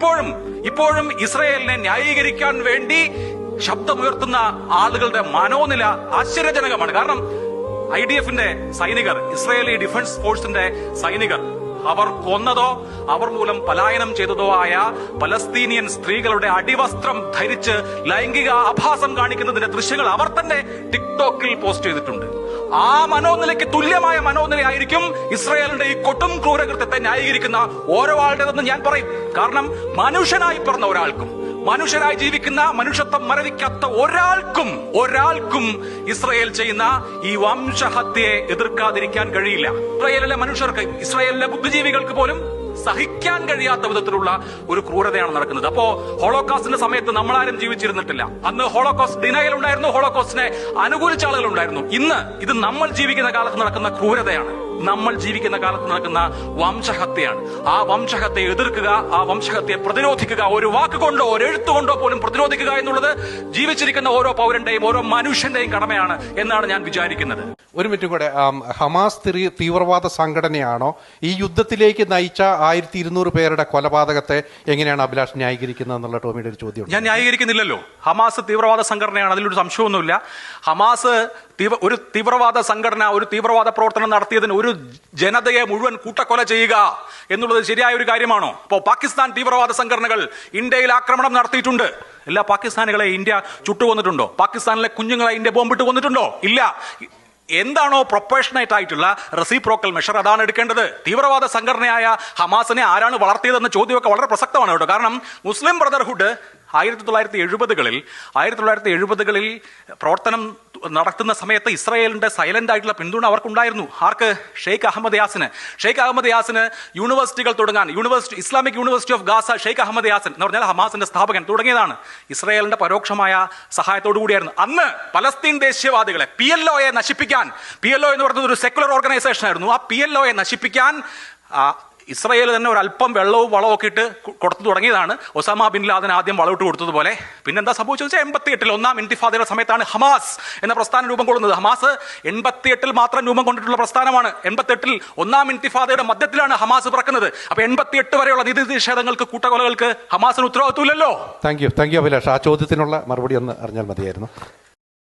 ഇപ്പോഴും ഇപ്പോഴും ഇസ്രയേലിനെ ന്യായീകരിക്കാൻ വേണ്ടി ശബ്ദമുയർത്തുന്ന ആളുകളുടെ മനോനില ആശ്ചര്യജനകമാണ്. കാരണം ഐ ഡി എഫിന്റെ സൈനികർ ഇസ്രയേലി ഡിഫൻസ് ഫോഴ്സിന്റെ സൈനികർ അവർ കൊന്നതോ അവർ മൂലം പലായനം ചെയ്തതോ ആയ പലസ്തീനിയൻ സ്ത്രീകളുടെ അടിവസ്ത്രം ധരിച്ച് ലൈംഗിക ആഭാസം കാണിക്കുന്നതിന്റെ ദൃശ്യങ്ങൾ അവർ തന്നെ ടിക്ടോക്കിൽ പോസ്റ്റ് ചെയ്തിട്ടുണ്ട്. ആ മനോനിലയ്ക്ക് തുല്യമായ മനോനിലയായിരിക്കും ഇസ്രയേലിന്റെ ഈ കൊട്ടും ക്രൂരകൃത്യത്തെ ന്യായീകരിക്കുന്ന ഓരോ ആളുടേതെന്ന് ഞാൻ പറയും. കാരണം മനുഷ്യനായി പിറന്ന ഒരാൾക്കും മനുഷ്യരായി ജീവിക്കുന്ന മനുഷ്യത്വം മരവിക്കാത്ത ഒരാൾക്കും ഒരാൾക്കും ഇസ്രയേൽ ചെയ്യുന്ന ഈ വംശഹത്യയെ എതിർക്കാതിരിക്കാൻ കഴിയില്ല. ഇസ്രയേലിലെ മനുഷ്യർക്ക് ഇസ്രയേലിലെ ബുദ്ധിജീവികൾക്ക് പോലും സഹിക്കാൻ കഴിയാത്ത വിധത്തിലുള്ള ഒരു ക്രൂരതയാണ് നടക്കുന്നത്. അപ്പോ ഹോളോകാസ്റ്റിന്റെ സമയത്ത് നമ്മളാരും ജീവിച്ചിരുന്നിട്ടില്ല. അന്ന് ഹോളോകോസ്റ്റ് ഡിനയൽ ഉണ്ടായിരുന്നു ഹോളോകോസ്റ്റിനെ അനുകൂലിച്ച ആളുകൾ ഉണ്ടായിരുന്നു ഇന്ന് ഇത് നമ്മൾ ജീവിക്കുന്ന കാലത്ത് നടക്കുന്ന ക്രൂരതയാണ്. നമ്മൾ ജീവിക്കുന്ന കാലത്ത് നടക്കുന്ന വംശഹത്യയാണ്. ആ വംശഹത്യയെ എതിർക്കുക ആ വംശഹത്യയെ പ്രതിരോധിക്കുക ഒരു വാക്കുകൊണ്ടോ ഒരു എഴുത്തുകൊണ്ടോ പോലും പ്രതിരോധിക്കുക എന്നുള്ളത് ജീവിച്ചിരിക്കുന്ന ഓരോ പൗരന്റെയും ഓരോ മനുഷ്യന്റെയും കടമയാണ് എന്നാണ് ഞാൻ വിചാരിക്കുന്നത്. ഒരു മിനിറ്റ് കൂടെ ഹമാസ് തീവ്രവാദ സംഘടനയാണോ ഈ യുദ്ധത്തിലേക്ക് നയിച്ച ആയിരത്തി ഇരുന്നൂറ് പേരുടെ കൊലപാതകത്തെ എങ്ങനെയാണ് അഭിലാഷ് ന്യായീകരിക്കുന്നത് എന്നുള്ള ടോമിയുടെ ഒരു ചോദ്യം ഞാൻ ന്യായീകരിക്കുന്നില്ലല്ലോ. ഹമാസ് തീവ്രവാദ സംഘടനയാണ് അതിലൊരു സംശയമൊന്നുമില്ല. ഹമാസ് ഒരു തീവ്രവാദ സംഘടന ഒരു തീവ്രവാദ പ്രവർത്തനം നടത്തിയതിന് ഒരു ജനതയെ മുഴുവൻ കൂട്ടക്കൊല ചെയ്യുക എന്നുള്ളത് ശരിയായ ഒരു കാര്യമാണോ? ഇപ്പോൾ പാകിസ്ഥാൻ തീവ്രവാദ സംഘടനകൾ ഇന്ത്യയിൽ ആക്രമണം നടത്തിയിട്ടുണ്ട്. എല്ലാ പാകിസ്ഥാനികളെ ഇന്ത്യ ചുട്ടുകൊന്നിട്ടുണ്ടോ? പാകിസ്ഥാനിലെ കുഞ്ഞുങ്ങളെ ഇന്ത്യ ബോംബിട്ട് കൊന്നിട്ടുണ്ടോ? ഇല്ല. എന്താണോ പ്രൊഫഷണേറ്റ് ആയിട്ടുള്ള റെസിപ്രോക്കൽ മെഷർ അതാണ് എടുക്കേണ്ടത്. തീവ്രവാദ സംഘടനയായ ഹമാസിനെ ആരാണ് വളർത്തിയതെന്ന ചോദ്യമൊക്കെ വളരെ പ്രസക്തമാണ് കേട്ടോ. കാരണം മുസ്ലിം ബ്രദർഹുഡ് ആയിരത്തി തൊള്ളായിരത്തി എഴുപതുകളിൽ ആയിരത്തി തൊള്ളായിരത്തി എഴുപതുകളിൽ പ്രവർത്തനം നടത്തുന്ന സമയത്ത് ഇസ്രായേലിന്റെ സൈലന്റ് ആയിട്ടുള്ള പിന്തുണ അവർക്കുണ്ടായിരുന്നു. ആർക്ക്? ഷെയ്ഖ് അഹമ്മദ് യാസിന്. ഷെയ്ഖ് അഹമ്മദ് യാസിന് യൂണിവേഴ്സിറ്റികൾ തുടങ്ങാൻ. University Islamic university of Gaza Sheikh Ahmed Yasin എന്ന് പറഞ്ഞാൽ ഹമാസിന്റെ സ്ഥാപകൻ തുടങ്ങിയതാണ്. ഇസ്രായേലിന്റെ പരോക്ഷമായ സഹായത്തോടു കൂടിയായിരുന്നു. അന്ന് പലസ്തീൻ ദേശീയവാദികളെ പി എൽ ഒയെ നശിപ്പിക്കാൻ പി എൽ ഒ എന്ന് പറയുന്നത് ഒരു സെക്കുലർ ഓർഗനൈസേഷൻ ആയിരുന്നു. ആ പി എൽ ഒയെ നശിപ്പിക്കാൻ ഇസ്രായേൽ തന്നെ ഒരു അല്പം വെള്ളവും വളവും ഒക്കെ ഇട്ട് കൊടുത്തു തുടങ്ങിയതാണ്. ഒസാമ ബിൻ ലാദൻ ആദ്യം വളവിട്ട് കൊടുത്തതുപോലെ. പിന്നെന്താ സംഭവിച്ചത് വെച്ചാൽ എൺപത്തി എട്ടിൽ ഒന്നാം ഇൻതിഫാദയുടെ സമയത്താണ് ഹമാസ് എന്ന പ്രസ്ഥാനം രൂപം കൊള്ളുന്നത്. ഹമാസ് എൺപത്തി എട്ടിൽ മാത്രം രൂപം കൊണ്ടിട്ടുള്ള പ്രസ്ഥാനമാണ്. എൺപത്തി എട്ടിൽ ഒന്നാം ഇൻതിഫാദയുടെ മധ്യത്തിലാണ് ഹമാസ് പിറക്കുന്നത്. അപ്പൊ എൺപത്തി എട്ട് വരെയുള്ള നിധി നിഷേധങ്ങൾക്ക് കൂട്ടക്കൊലകൾക്ക് ഹമാസിന് ഉത്തരവാദിത്വമില്ലല്ലോ. Thank you thank you Abhilash. ആ ചോദ്യത്തിനുള്ള മറുപടി ഒന്ന് അറിഞ്ഞാൽ മതിയായിരുന്നു.